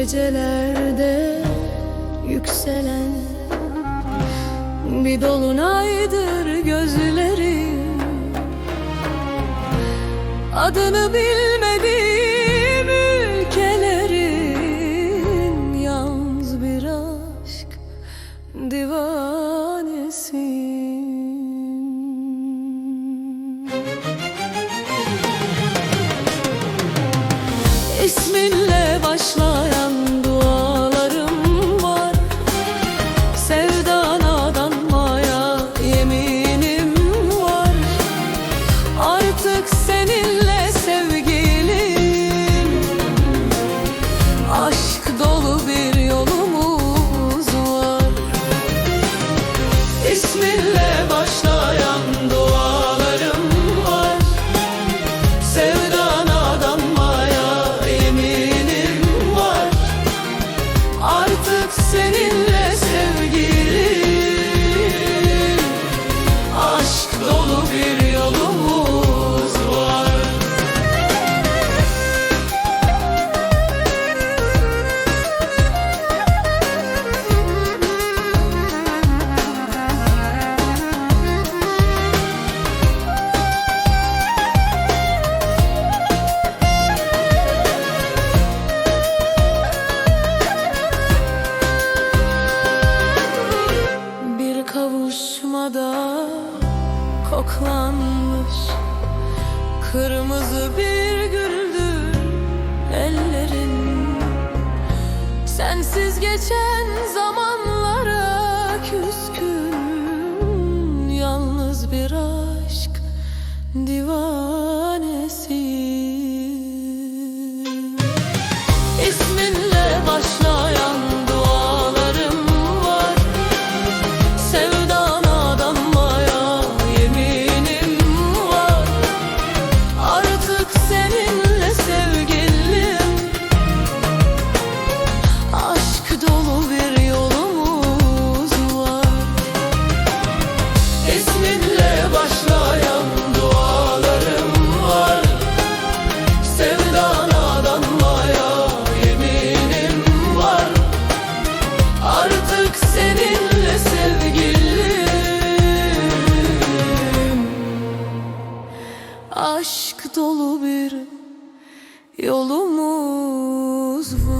gecelerde yükselen Bir dolunaydır gözlerim Adını bilmediğim ülkelerin Yalnız bir aşk divanesiyim Artık koklanmış Kırmızı bir güldür ellerin. Sensiz geçen zamanlara İsminle başlayan dualarım var. Sevdana danmaya yeminim var. Artık seninle sevgilim. Aşk dolu bir yolumuz var